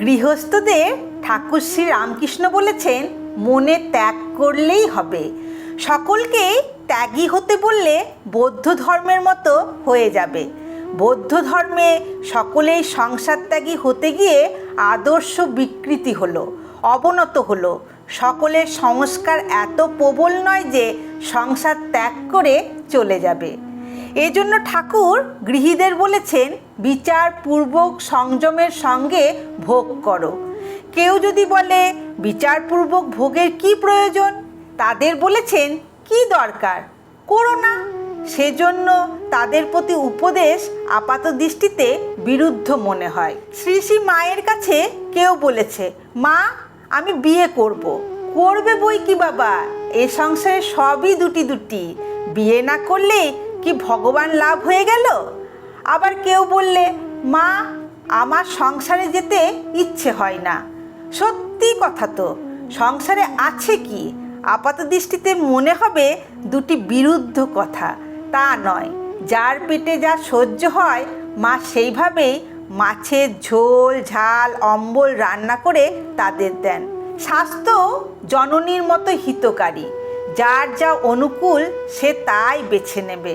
গৃহস্থদের ঠাকুর শ্রী রামকৃষ্ণ বলেছেন, মনে ত্যাগ করলেই হবে। সকলকে ত্যাগী হতে বললে বৌদ্ধ ধর্মের মতো হয়ে যাবে। বৌদ্ধ ধর্মে সকলেই সংসার ত্যাগী হতে গিয়ে আদর্শ বিকৃতি হলো, অবনত হলো। সকলের সংস্কার এত প্রবল নয় যে সংসার ত্যাগ করে চলে যাবে। এজন্য ঠাকুর গৃহীদের বলেছেন বিচারপূর্বক সংযমের সঙ্গে ভোগ করো। কেউ যদি বলে বিচারপূর্বক ভোগের কি প্রয়োজন? তাদের বলেছেন, কি দরকার? করো না। সেজন্য তাদের প্রতি উপদেশ আপাত দৃষ্টিতে বিরুদ্ধ মনে হয়। শ্রী শ্রী মায়ের কাছে কেউ বলেছে, মা, আমি বিয়ে করব। করবে বই কি বাবা? এ সংসারে সবই দুটি দুটি। বিয়ে না করলে কি ভগবান লাভ হয়ে গেল? আবার কেউ বললে, মা, আমার সংসারে যেতে ইচ্ছে হয় না। সত্যি কথা তো, সংসারে আছে কি? আপাত দৃষ্টিতে মনে হবে দুটি বিরুদ্ধ কথা। তা নয়, যার পেটে যা সহ্য হয়, মা সেইভাবেই মাছের ঝোল, ঝাল, অম্বল রান্না করে তাদের দেন। স্বাস্থ্য জননীর মতো হিতকারী। যার যা অনুকূল সে তাই বেছে নেবে।